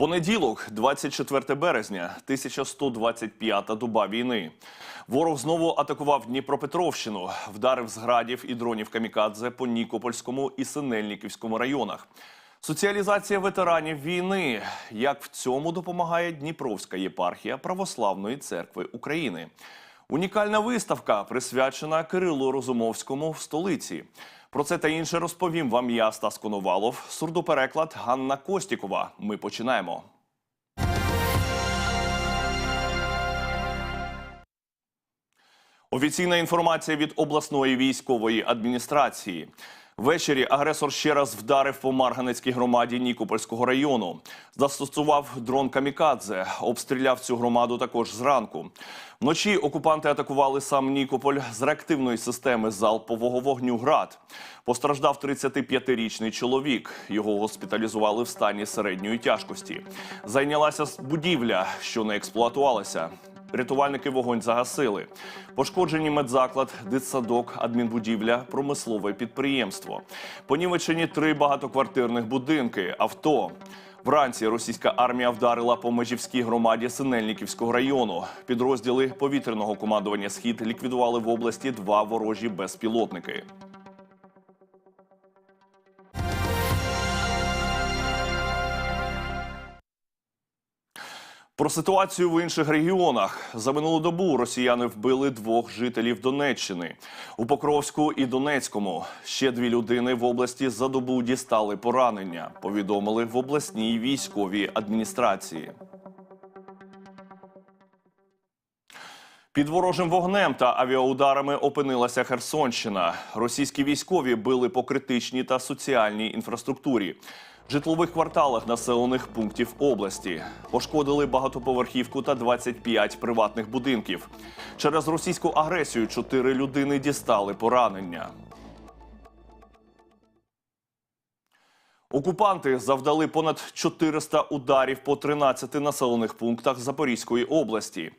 Понеділок, 24 березня, 1125-та доба війни. Ворог знову атакував Дніпропетровщину, вдарив з градів і дронів камікадзе по Нікопольському і Синельниківському районах. Соціалізація ветеранів війни. Як в цьому допомагає Дніпровська єпархія Православної церкви України. Унікальна виставка присвячена Кирилу Розумовському в столиці. Про це та інше розповім вам я, Стас Коновалов, сурдопереклад Ганна Костікова. Ми починаємо. Офіційна інформація від обласної військової адміністрації. Ввечері агресор ще раз вдарив по Марганецькій громаді Нікопольського району. Застосував дрон Камікадзе, обстріляв цю громаду також зранку. Вночі окупанти атакували сам Нікополь з реактивної системи залпового вогню ГРАД. Постраждав 35-річний чоловік. Його госпіталізували в стані середньої тяжкості. Зайнялася будівля, що не експлуатувалася. Рятувальники вогонь загасили. Пошкоджені медзаклад, дитсадок, адмінбудівля, промислове підприємство. Понівечені три багатоквартирних будинки, авто. Вранці російська армія вдарила по межівській громаді Синельниківського району. Підрозділи повітряного командування Схід ліквідували в області два ворожі безпілотники. Про ситуацію в інших регіонах за минулу добу росіяни вбили двох жителів Донеччини у Покровську і Донецькому. Ще дві людини в області за добу дістали поранення. Повідомили в обласній військовій адміністрації. Під ворожим вогнем та авіаударами опинилася Херсонщина. Російські військові били по критичній та соціальній інфраструктурі. Житлових кварталах населених пунктів області пошкодили багатоповерхівку та 25 приватних будинків. Через російську агресію чотири людини дістали поранення. Окупанти завдали понад 400 ударів по 13 населених пунктах Запорізької області.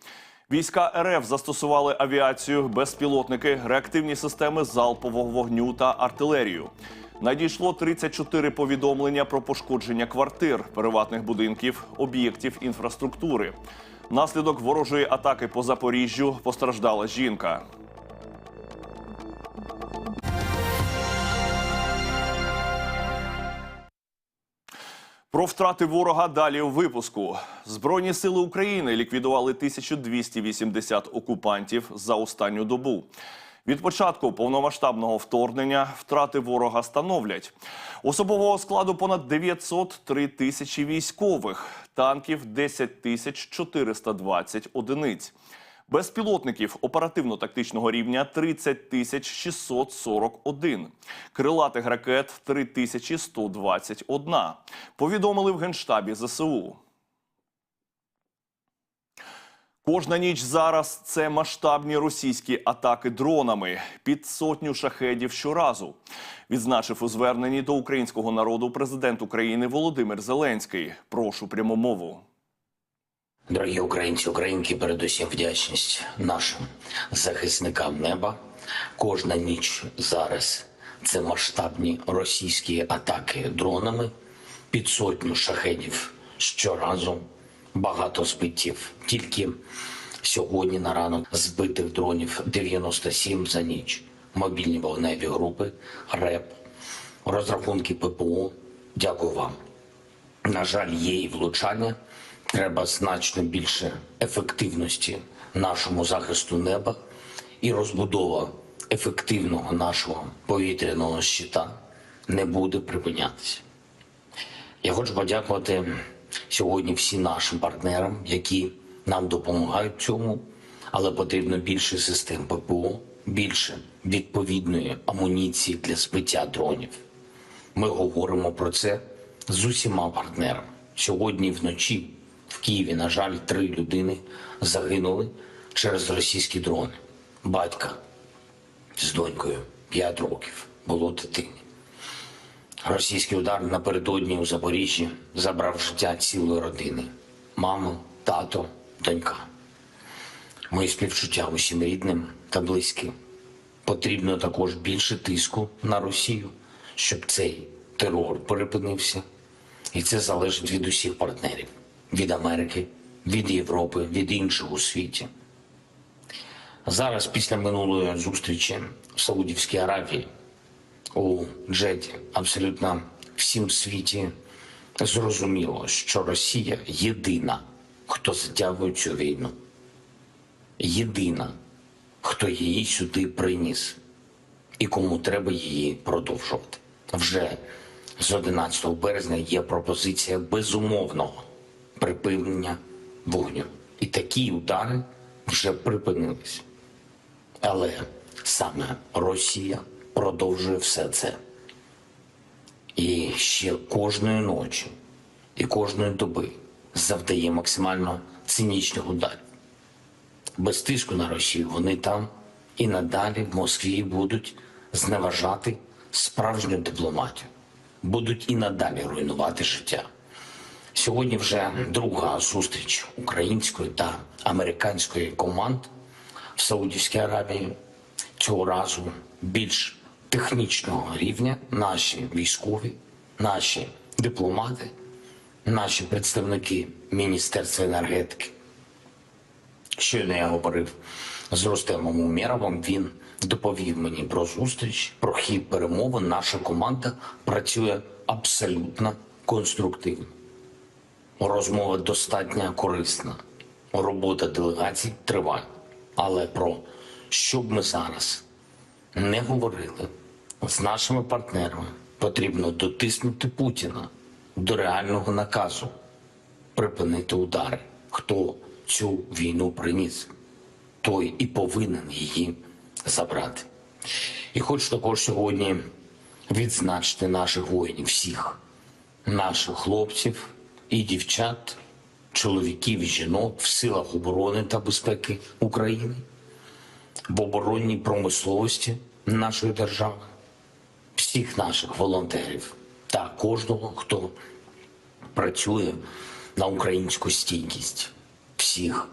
Війська РФ застосували авіацію, безпілотники, реактивні системи залпового вогню та артилерію. Надійшло 34 повідомлення про пошкодження квартир, приватних будинків, об'єктів інфраструктури. Наслідок ворожої атаки по Запоріжжю постраждала жінка. Про втрати ворога далі у випуску. Збройні сили України ліквідували 1280 окупантів за останню добу. Від початку повномасштабного вторгнення втрати ворога становлять особового складу понад 903 тисячі військових, танків 10 тисяч 420 одиниць. Безпілотників оперативно-тактичного рівня 30 тисяч 641. Крилатих ракет 3121. Повідомили в Генштабі ЗСУ. Кожна ніч зараз це масштабні російські атаки дронами під сотню шахедів щоразу. Відзначив у зверненні до українського народу президент України Володимир Зеленський. Прошу пряму мову. Дорогі українці, українки, передусім вдячність нашим захисникам неба. Кожна ніч зараз це масштабні російські атаки дронами під сотню шахедів щоразу. Багато збиттів. Тільки сьогодні на ранок збитих дронів 97 за ніч. Мобільні вогневі групи, РЕП, розрахунки ППО. Дякую вам. На жаль, є і влучання. Треба значно більше ефективності нашому захисту неба і розбудова ефективного нашого повітряного щита не буде припинятися. Я хочу подякувати сьогодні всім нашим партнерам, які нам допомагають в цьому, але потрібно більше систем ППО, більше відповідної амуніції для збиття дронів. Ми говоримо про це з усіма партнерами. Сьогодні вночі в Києві, на жаль, три людини загинули через російські дрони. Батька з донькою 5 років було дитині. Російський удар напередодні у Запоріжжі забрав життя цілої родини: маму, тато, донька. Мої співчуття усім рідним та близьким. Потрібно також більше тиску на Росію, щоб цей терор припинився. І це залежить від усіх партнерів: від Америки, від Європи, від інших у світі. Зараз, після минулої зустрічі в Саудівській Аравії, у Джеді, абсолютно всім світі зрозуміло, що Росія єдина, хто затягує цю війну. Єдина, хто її сюди приніс і кому треба її продовжувати. Вже з 11 березня є пропозиція безумовного припинення вогню. І такі удари вже припинились. Але саме Росія продовжує все це. І ще кожної ночі і кожної доби завдає максимально цинічних ударів. Без тиску на Росію вони там і надалі в Москві будуть зневажати справжню дипломатію, будуть і надалі руйнувати життя. Сьогодні вже друга зустріч української та американської команд в Саудівській Аравії. Цього разу більш технічного рівня наші військові, наші дипломати, наші представники Міністерства енергетики. Щойно я говорив з Ростемом Умєровим, він доповів мені про зустріч, про хід перемовин. Наша команда працює абсолютно конструктивно. Розмова достатньо корисна. Робота делегацій триває. Але про що б ми зараз не говорили з нашими партнерами, потрібно дотиснути Путіна до реального наказу припинити удари. Хто цю війну приніс, той і повинен її забрати. І хочу також сьогодні відзначити наших воїнів, всіх наших хлопців і дівчат, чоловіків і жінок в силах оборони та безпеки України, в оборонній промисловості нашої держави, всіх наших волонтерів та кожного, хто працює на українську стійкість, всіх,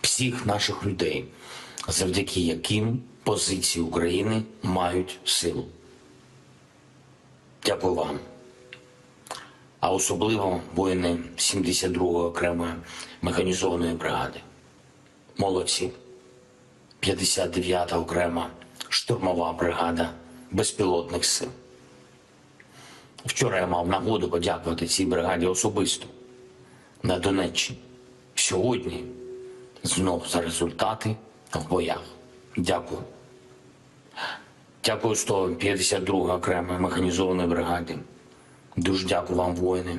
всіх наших людей, завдяки яким позиції України мають силу. Дякую вам. А особливо воїни 72-ї окремої механізованої бригади. Молодці. 59-та окрема штурмова бригада безпілотних сил. Вчора я мав нагоду подякувати цій бригаді особисто на Донеччині. Сьогодні знов за результати в боях. Дякую. Дякую 152 окремої механізованої бригаді. Дуже дякую вам, воїни.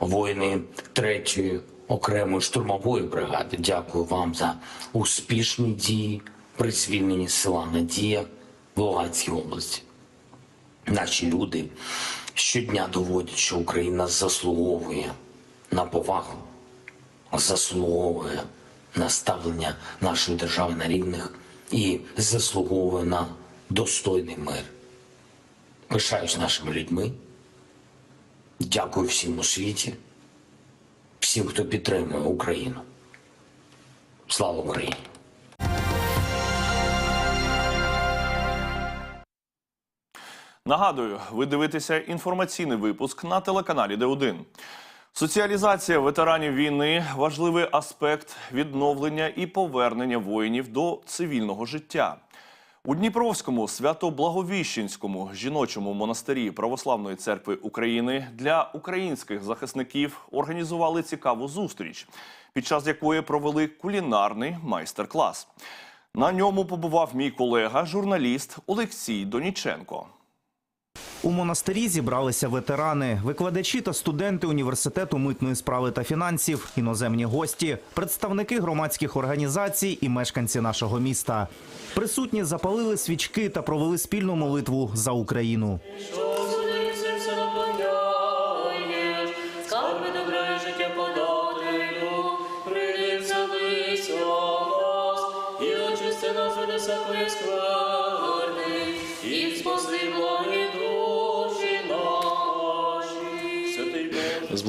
Воїни 3-ї окремої штурмової бригади. Дякую вам за успішні дії при звільненні села Надія в Луганській області. Наші люди щодня доводять, що Україна заслуговує на повагу, заслуговує на ставлення нашої держави на рівних і заслуговує на достойний мир. Пишаюсь нашими людьми. Дякую всім у світі, всім, хто підтримує Україну. Слава Україні! Нагадую, ви дивитеся інформаційний випуск на телеканалі Д1. Соціалізація ветеранів війни важливий аспект відновлення і повернення воїнів до цивільного життя. У Дніпровському свято-благовіщенському жіночому монастирі Православної церкви України для українських захисників організували цікаву зустріч, під час якої провели кулінарний майстер-клас. На ньому побував мій колега, журналіст Олексій Доніченко. У монастирі зібралися ветерани, викладачі та студенти університету митної справи та фінансів, іноземні гості, представники громадських організацій і мешканці нашого міста. Присутні запалили свічки та провели спільну молитву за Україну.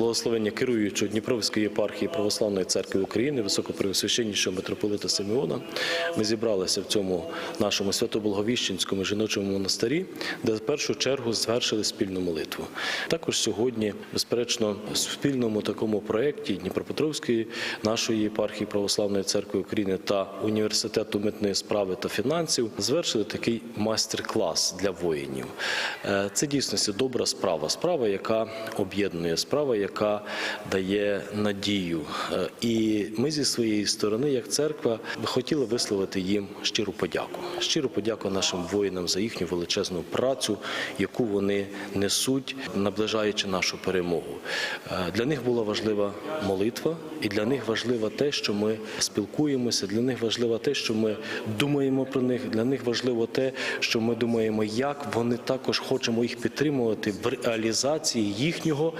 Благословення керуючого Дніпровської єпархії Православної церкви України, високопреосвященнішого митрополита Симеона, ми зібралися в цьому нашому свято-благовіщенському жіночому монастирі, де в першу чергу звершили спільну молитву. Також сьогодні, безперечно, в спільному такому проєкті Дніпропетровської нашої єпархії Православної церкви України та університету митної справи та фінансів звершили такий майстер-клас для воїнів. Е, Це дійсно добра справа, справа, яка об'єднує, справа, яка дає надію. Е, І ми зі своєї сторони, як церква, хотіли висловити їм щиру подяку. Щиру подяку нашим воїнам за їхню величезну працю, яку вони несуть, наближаючи нашу перемогу. Е, Для них була важлива молитва, і для них важливо те, що ми спілкуємося. Для них важливо те, що ми думаємо про них. Для них важливо те, що ми думаємо, як вони також хочемо їх підтримувати в реалізації їхнього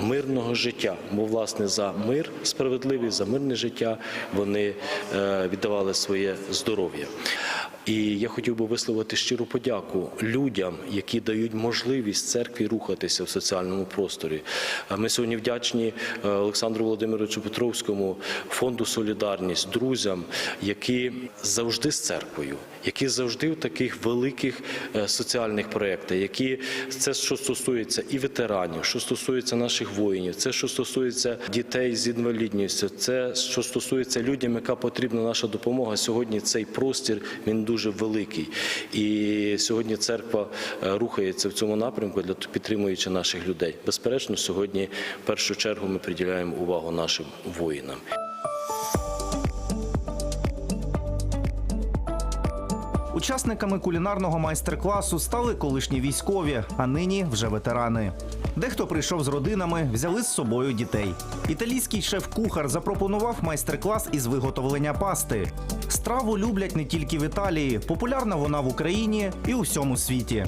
мирного життя. Бо власне за мир справедливість, за мирне життя вони е, віддавали своє здоров'я. І я хотів би висловити щиру подяку людям, які дають можливість церкві рухатися в соціальному просторі. Ми сьогодні вдячні е, Олександру Володимировичу Петровському, фонду Солідарність, друзям, які завжди з церквою, які завжди в таких великих е, соціальних проєктах, які це що стосується і ветеранів, що стосується наших воїнів, це що стосується дітей з інвалідністю, це що стосується людям, яка потрібна наша допомога. Сьогодні цей простір він дуже великий. І сьогодні церква е, рухається в цьому напрямку для підтримуючи наших людей. Безперечно, сьогодні в першу чергу ми приділяємо увагу нашим воїнам. Учасниками кулінарного майстер-класу стали колишні військові, а нині вже ветерани. Дехто прийшов з родинами, взяли з собою дітей. Італійський шеф-кухар запропонував майстер-клас із виготовлення пасти. Страву люблять не тільки в Італії, популярна вона в Україні і у всьому світі.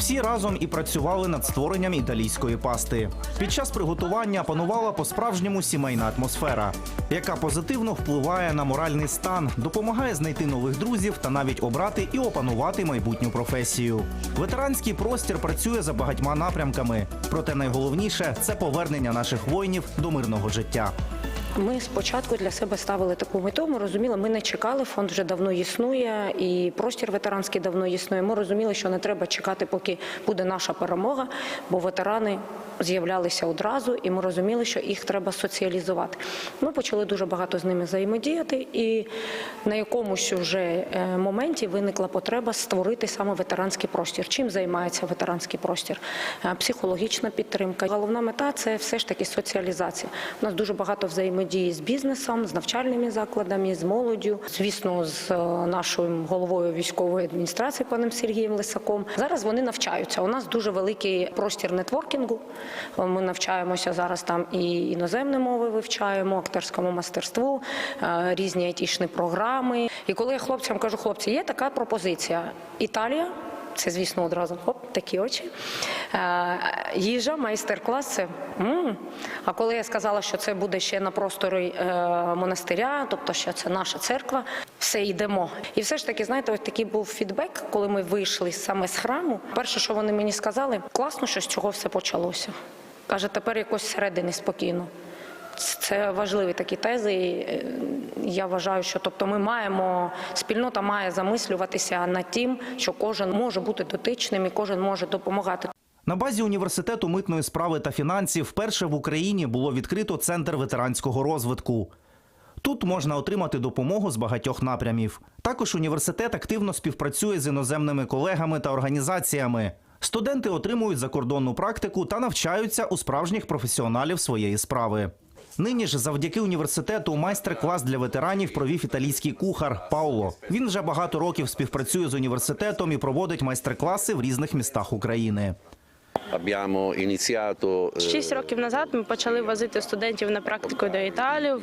Всі разом і працювали над створенням італійської пасти. Під час приготування панувала по-справжньому сімейна атмосфера, яка позитивно впливає на моральний стан, допомагає знайти нових друзів та навіть обрати і опанувати майбутню професію. Ветеранський простір працює за багатьма напрямками, проте найголовніше це повернення наших воїнів до мирного життя. Ми спочатку для себе ставили таку мету. Ми розуміли, ми не чекали. Фонд вже давно існує, і простір ветеранський давно існує. Ми розуміли, що не треба чекати, поки буде наша перемога, бо ветерани з'являлися одразу, і ми розуміли, що їх треба соціалізувати. Ми почали дуже багато з ними взаємодіяти, і на якомусь вже е, моменті виникла потреба створити саме ветеранський простір. Чим займається ветеранський простір? Е, Психологічна підтримка. Головна мета це все ж таки соціалізація. У нас дуже багато взаємодії з бізнесом, з навчальними закладами, з молоддю. Звісно, з е, нашою головою військової адміністрації паном Сергієм Лисаком. Зараз вони навчаються. У нас дуже великий простір нетворкінгу. Ми навчаємося зараз там і іноземні мови вивчаємо, акторському мастерству, е, різні айтішні програми. І коли я хлопцям кажу, хлопці, є така пропозиція: Італія. Це, звісно, одразу хоп, такі очі. Е, їжа, майстер-клас. Це м. А коли я сказала, що це буде ще на просторі е, монастиря, тобто що це наша церква, все йдемо. І все ж таки, знаєте, ось такий був фідбек, коли ми вийшли саме з храму. Перше, що вони мені сказали, класно, що з чого все почалося. Каже, тепер якось всередині спокійно. Це важливі такі тези. е, Я вважаю, що тобто ми маємо спільнота має замислюватися над тим, що кожен може бути дотичним і кожен може допомагати. На базі університету митної справи та фінансів вперше в Україні було відкрито центр ветеранського розвитку. Тут можна отримати допомогу з багатьох напрямів. Також університет активно співпрацює з іноземними колегами та організаціями. Студенти отримують закордонну практику та навчаються у справжніх професіоналів своєї справи. Нині ж завдяки університету майстер-клас для ветеранів провів італійський кухар Пауло. Він вже багато років співпрацює з університетом і проводить майстер-класи в різних містах України. Abbiamo iniziato eh, Шість років назад ми почали возити студентів на практику до Італії.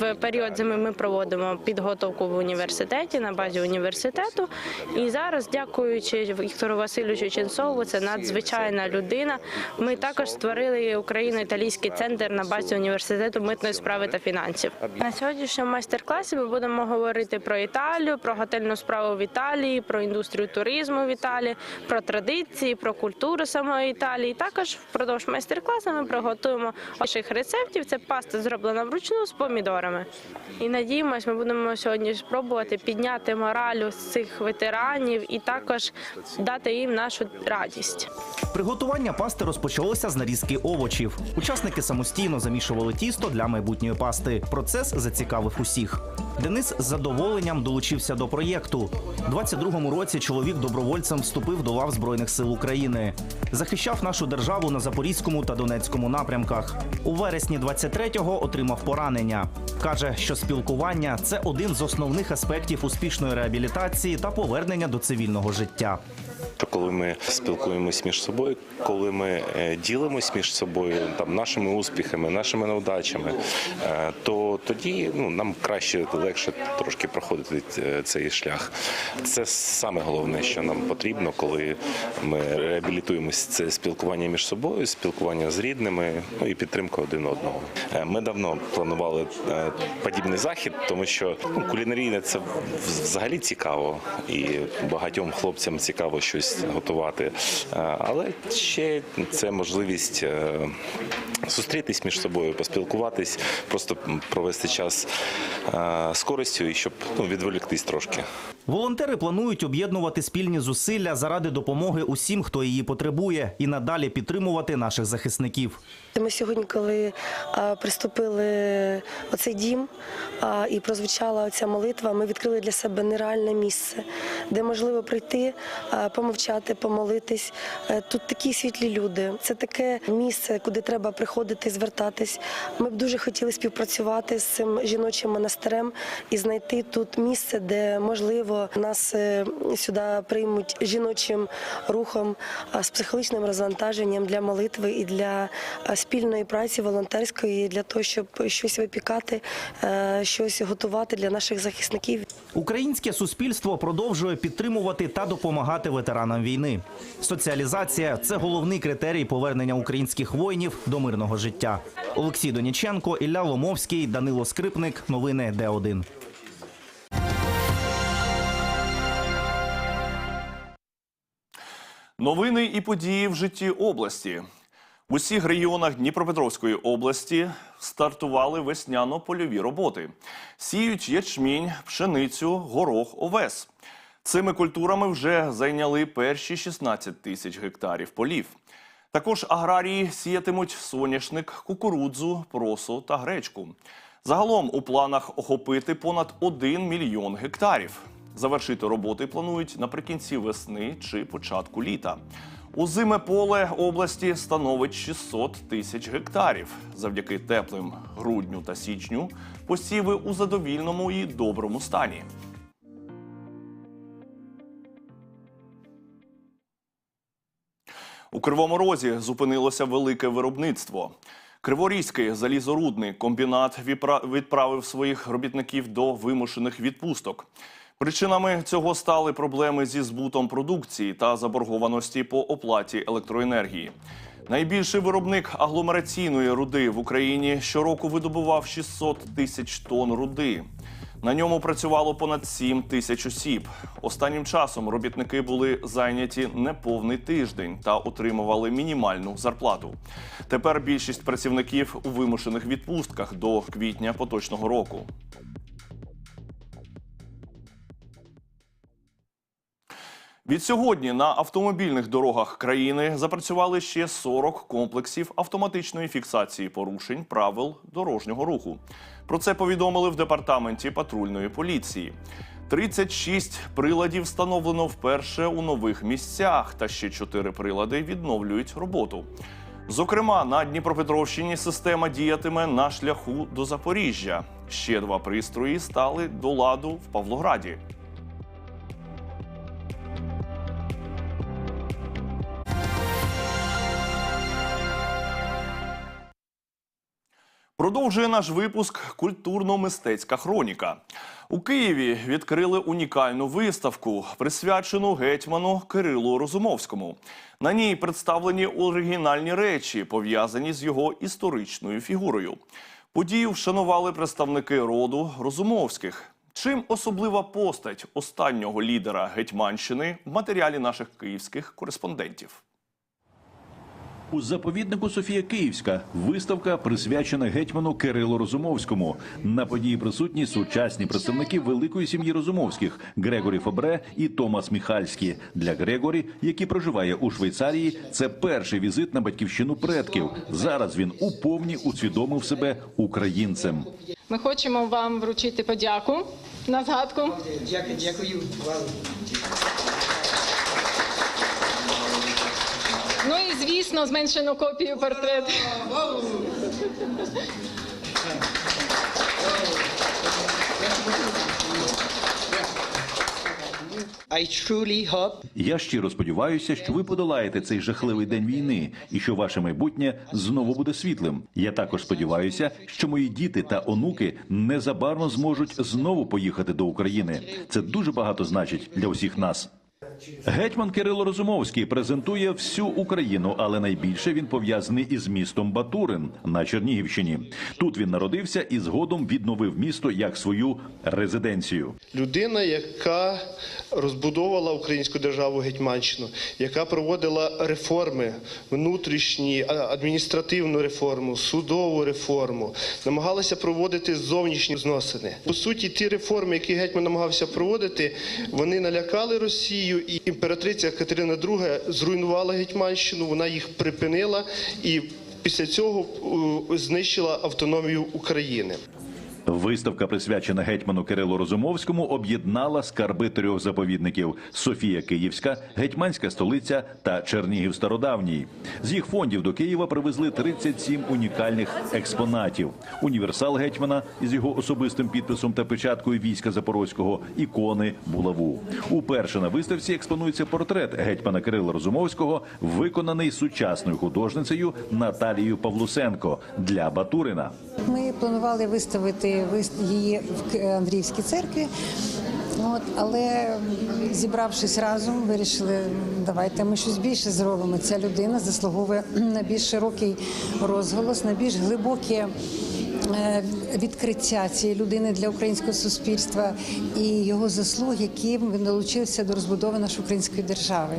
В період зими ми проводимо підготовку в університеті на базі університету. І зараз, дякуючи Віктору Васильовичу Ченцову, це надзвичайна людина. Ми також створили Україно-італійський центр на базі університету митної справи та фінансів. На сьогоднішньому майстер-класі ми будемо говорити про Італію, про готельну справу в Італії, про індустрію туризму в Італії, про традиції, про культуру самої Італії. Також впродовж майстер-класу ми приготуємо наших рецептів. Це паста зроблена вручну з помідорами. І надіємось, ми будемо сьогодні спробувати підняти мораль з цих ветеранів і також дати їм нашу радість. Приготування пасти розпочалося з нарізки овочів. Учасники самостійно замішували тісто для майбутньої пасти. Процес зацікавив усіх. Денис з задоволенням долучився до проєкту. У 22-му році чоловік добровольцем вступив до лав Збройних сил України. Захищав нашу державу на Запорізькому та Донецькому напрямках. У вересні 23-го отримав поранення. Каже, що спілкування це один з основних аспектів успішної реабілітації та повернення до цивільного життя. То коли ми спілкуємось між собою, коли ми е, ділимось між собою там нашими успіхами, нашими невдачами, е, то тоді ну нам краще легше трошки проходити е, цей шлях. Це саме головне, що нам потрібно, коли ми реабілітуємось. Це спілкування між собою, спілкування з рідними, ну і підтримка один одного. Ми давно планували подібний захід, тому що ну, кулінарійне це взагалі цікаво, і багатьом хлопцям цікаво щось готувати. Е, Але ще це можливість е, зустрітись між собою, поспілкуватись, просто провести час е, з користю і щоб ну, відволіктись трошки. Волонтери планують об'єднувати спільні зусилля заради допомоги усім, хто її потребує, і надалі підтримувати наших захисників. Ми сьогодні, коли а, приступили оцей дім а, і прозвучала ця молитва, ми відкрили для себе нереальне місце, де можливо прийти, помовчати, помолитись. Е, Тут такі світлі люди. Це таке місце, куди треба приходити, звертатись. Ми б дуже хотіли співпрацювати з цим жіночим монастирем і знайти тут місце, де можливо нас е, сюди приймуть жіночим рухом з психологічним розвантаженням для молитви і для спільної праці волонтерської, для того, щоб щось випікати, е, щось готувати для наших захисників. Українське суспільство продовжує підтримувати та допомагати ветеранам війни. Соціалізація це головний критерій повернення українських воїнів до мирного життя. Олексій Доніченко, Ілля Ломовський, Данило Скрипник. Новини Д1. Новини і події в житті області. В усіх регіонах Дніпропетровської області стартували весняно-польові роботи. Сіють ячмінь, пшеницю, горох, овес. Цими культурами вже зайняли перші 16 тисяч гектарів полів. Також аграрії сіятимуть соняшник, кукурудзу, просо та гречку. Загалом у планах охопити понад 1 мільйон гектарів. Завершити роботи планують наприкінці весни чи початку літа. Озиме поле області становить 600 тисяч гектарів. Завдяки теплим грудню та січню посіви у задовільному і доброму стані. У Кривому Розі зупинилося велике виробництво. Криворізький залізорудний комбінат відправив своїх робітників до вимушених відпусток. Причинами цього стали проблеми зі збутом продукції та заборгованості по оплаті електроенергії. Найбільший виробник агломераційної руди в Україні щороку видобував 600 тисяч тонн руди. На ньому працювало понад 7 тисяч осіб. Останнім часом робітники були зайняті неповний тиждень та отримували мінімальну зарплату. Тепер більшість працівників у вимушених відпустках до квітня поточного року. Відсьогодні на автомобільних дорогах країни запрацювали ще 40 комплексів автоматичної фіксації порушень правил дорожнього руху. Про це повідомили в департаменті патрульної поліції. 36 приладів встановлено вперше у нових місцях, та ще 4 прилади відновлюють роботу. Зокрема, на Дніпропетровщині система діятиме на шляху до Запоріжжя. Ще два пристрої стали до ладу в Павлограді. Продовжує наш випуск Культурно-мистецька хроніка. У Києві відкрили унікальну виставку, присвячену гетьману Кирилу Розумовському. На ній представлені оригінальні речі, пов'язані з його історичною фігурою. Подію вшанували представники роду Розумовських. Чим особлива постать останнього лідера Гетьманщини в матеріалі наших київських кореспондентів? У заповіднику Софія Київська виставка присвячена гетьману Кирилу Розумовському. На події присутні сучасні представники великої сім'ї Розумовських Грегорі Фабре і Томас Міхальський. Для Грегорі, який проживає у Швейцарії, це перший візит на батьківщину предків. Зараз він уповні усвідомив себе українцем. Ми хочемо вам вручити подяку на згадку. Дякую, дякую вам. Ну і звісно, зменшену копію портрету. I truly hope Я щиро сподіваюся, що ви подолаєте цей жахливий день війни і що ваше майбутнє знову буде світлим. Я також сподіваюся, що мої діти та онуки незабаром зможуть знову поїхати до України. Це дуже багато значить для усіх нас. Гетьман Кирило Розумовський презентує всю Україну, але найбільше він пов'язаний із містом Батурин на Чернігівщині. Тут він народився і згодом відновив місто як свою резиденцію. Людина, яка розбудовувала українську державу Гетьманщину, яка проводила реформи внутрішні, адміністративну реформу, судову реформу, намагалася проводити зовнішні зносини. По суті, ті реформи, які гетьман намагався проводити, вони налякали Росію, і імператриця Катерина II зруйнувала Гетьманщину, вона їх припинила і після цього знищила автономію України. Виставка, присвячена гетьману Кирилу Розумовському, об'єднала скарби трьох заповідників: Софія Київська, гетьманська столиця та Чернігів Стародавній. З їх фондів до Києва привезли 37 унікальних експонатів: універсал гетьмана із його особистим підписом та печаткою війська Запорозького, ікони, булаву. Уперше на виставці експонується портрет гетьмана Кирила Розумовського, виконаний сучасною художницею Наталією Павлусенко для Батурина. Ми планували виставити вис- її в Андріївській церкві. От, але зібравшись разом, вирішили, давайте ми щось більше зробимо. Ця людина заслуговує на більш широкий розголос, на більш глибоке е, відкриття цієї людини для українського суспільства і його заслуг, яким він долучився до розбудови нашої української держави.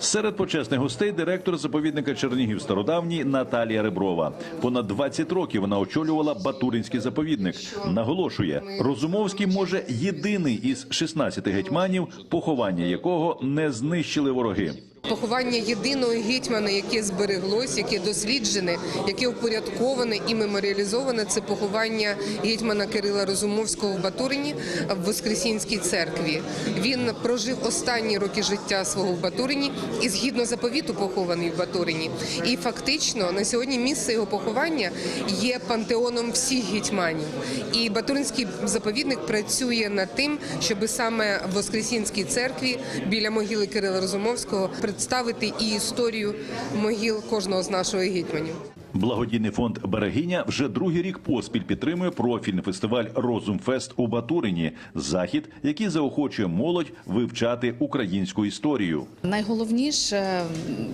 Серед почесних гостей директор заповідника Чернігів Стародавній Наталія Реброва. Понад 20 років вона очолювала Батуринський заповідник. Наголошує, Розумовський може єдиний із 16 гетьманів, поховання якого не знищили вороги. Поховання єдиного гетьмана, яке збереглось, яке досліджене, яке упорядковане і меморіалізоване, це поховання гетьмана Кирила Розумовського в Батурині в Воскресінській церкві. Він прожив останні роки життя свого в Батурині і згідно заповіту похований в Батурині. І фактично на сьогодні місце його поховання є пантеоном всіх гетьманів. І Батуринський заповідник працює над тим, щоб саме в Воскресінській церкві біля могили Кирила Розумовського представити і історію могил кожного з наших гетьманів. Благодійний фонд Берегиня вже другий рік поспіль підтримує профільний фестиваль Розумфест у Батурині. Захід, який заохочує молодь вивчати українську історію. Найголовніше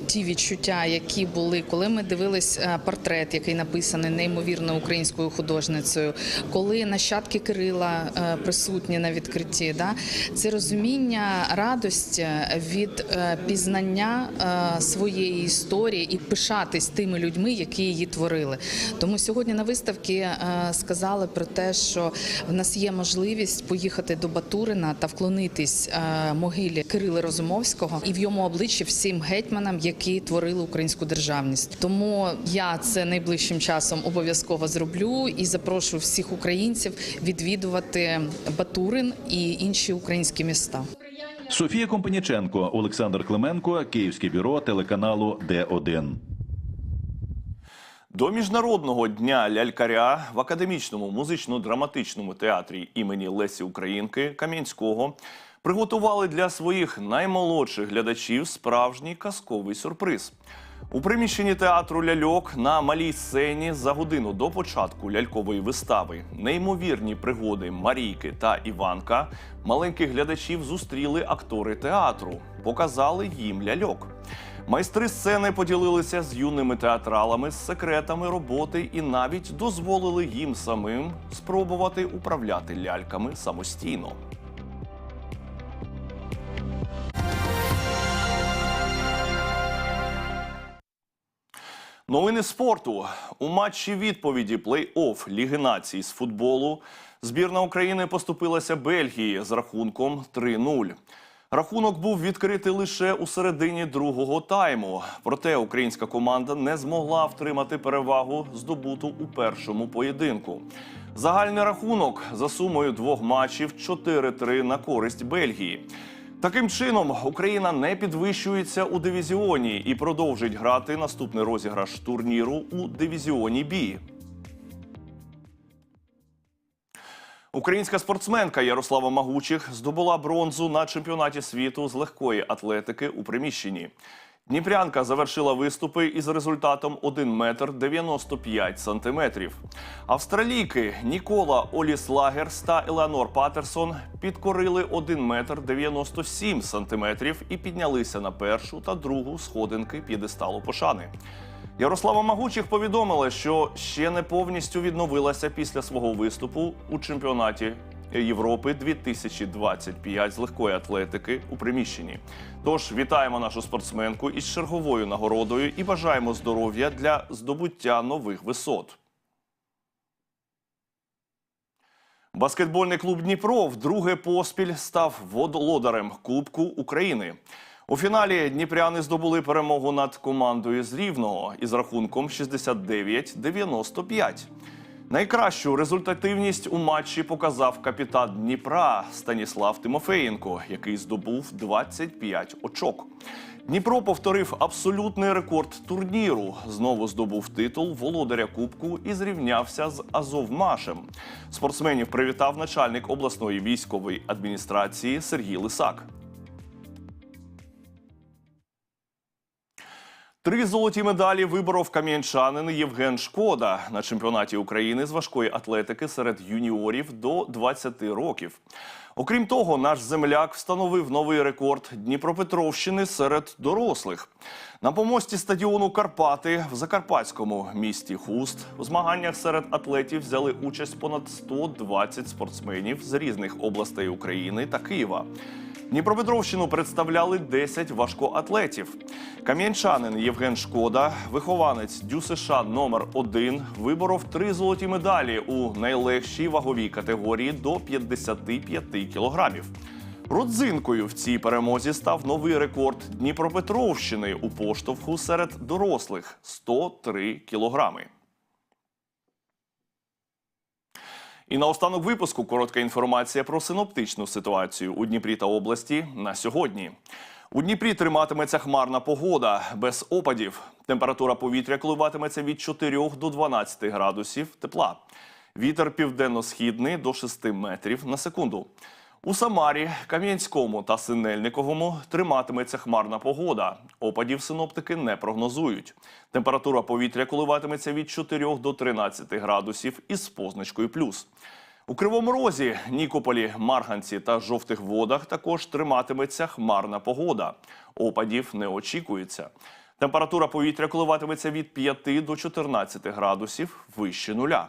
ті відчуття, які були, коли ми дивились е, портрет, який написаний неймовірно українською художницею, коли нащадки Кирила е, присутні на відкритті, да це розуміння радості від е, пізнання своєї історії і пишатись тими людьми, які її творили. Тому сьогодні на виставці е, сказали про те, що в нас є можливість поїхати до Батурина та вклонитись е, могилі Кирила Розумовського і в йому обличчі всім гетьманам, які творили українську державність. Тому я це найближчим часом обов'язково зроблю і запрошую всіх українців відвідувати Батурин і інші українські міста. Софія Компаніченко, Олександр Клименко, Київське бюро телеканалу Д1. До міжнародного дня лялькаря в академічному музично-драматичному театрі імені Лесі Українки Кам'янського приготували для своїх наймолодших глядачів справжній казковий сюрприз. У приміщенні театру ляльок на малій сцені за годину до початку лялькової вистави неймовірні пригоди Марійки та Іванка маленьких глядачів зустріли актори театру, показали їм ляльок. Майстри сцени поділилися з юними театралами з секретами роботи і навіть дозволили їм самим спробувати управляти ляльками самостійно. Новини спорту у матчі відповіді плей-офф Ліги націй з футболу збірна України поступилася Бельгії з рахунком 3-0. Рахунок був відкритий лише у середині другого тайму. Проте українська команда не змогла втримати перевагу, здобуту у першому поєдинку. Загальний рахунок за сумою двох матчів 4-3 на користь Бельгії. Таким чином, Україна не підвищується у дивізіоні і продовжить грати наступний розіграш турніру у дивізіоні Бі. Українська спортсменка Ярослава Магучих здобула бронзу на чемпіонаті світу з легкої атлетики у приміщенні. Дніпрянка завершила виступи із результатом 1 метр 95 сантиметрів. Австралійки Нікола Оліслагерс та Елеонор Патерсон підкорили 1 метр 97 сантиметрів і піднялися на першу та другу сходинки п'єдесталу пошани. Ярослава Магучих повідомила, що ще не повністю відновилася після свого виступу у чемпіонаті Європи 2025 з легкої атлетики у приміщенні. Тож вітаємо нашу спортсменку із черговою нагородою і бажаємо здоров'я для здобуття нових висот. Баскетбольний клуб Дніпро вдруге поспіль став володарем Кубку України. У фіналі дніпряни здобули перемогу над командою з Рівного із рахунком 69-95. Найкращу результативність у матчі показав капітан Дніпра Станіслав Тимофеєнко, який здобув 25 очок. Дніпро повторив абсолютний рекорд турніру. Знову здобув титул володаря Кубку і зрівнявся з Азовмашем. Спортсменів привітав начальник обласної військової адміністрації Сергій Лисак. Три золоті медалі виборов кам'янчанин Євген Шкода на чемпіонаті України з важкої атлетики серед юніорів до 20 років. Окрім того, наш земляк встановив новий рекорд Дніпропетровщини серед дорослих. На помості стадіону Карпати в закарпатському місті Хуст у змаганнях серед атлетів взяли участь понад 120 спортсменів з різних областей України та Києва. Дніпропетровщину представляли 10 важкоатлетів. Кам'янчанин Євген Шкода, вихованець ДЮСШ номер 1 виборов три золоті медалі у найлегшій ваговій категорії до 55 кілограмів. Родзинкою в цій перемозі став новий рекорд Дніпропетровщини у поштовху серед дорослих 103 кілограми. І на останок випуску коротка інформація про синоптичну ситуацію у Дніпрі та області на сьогодні. У Дніпрі триматиметься хмарна погода без опадів. Температура повітря коливатиметься від 4 до 12 градусів тепла. Вітер південно-східний до 6 метрів на секунду. У Самарі, Кам'янському та Синельниковому триматиметься хмарна погода. Опадів синоптики не прогнозують. Температура повітря коливатиметься від 4 до 13 градусів із позначкою плюс. У Кривому Розі, Нікополі, Марганці та Жовтих Водах також триматиметься хмарна погода. Опадів не очікується. Температура повітря коливатиметься від 5 до 14 градусів вище нуля.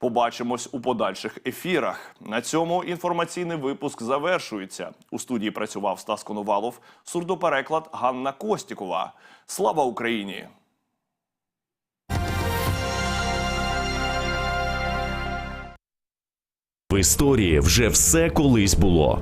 Побачимось у подальших ефірах. На цьому інформаційний випуск завершується. У студії працював Стас Коновалов, сурдопереклад Ганна Костікова. Слава Україні! В історії вже все колись було.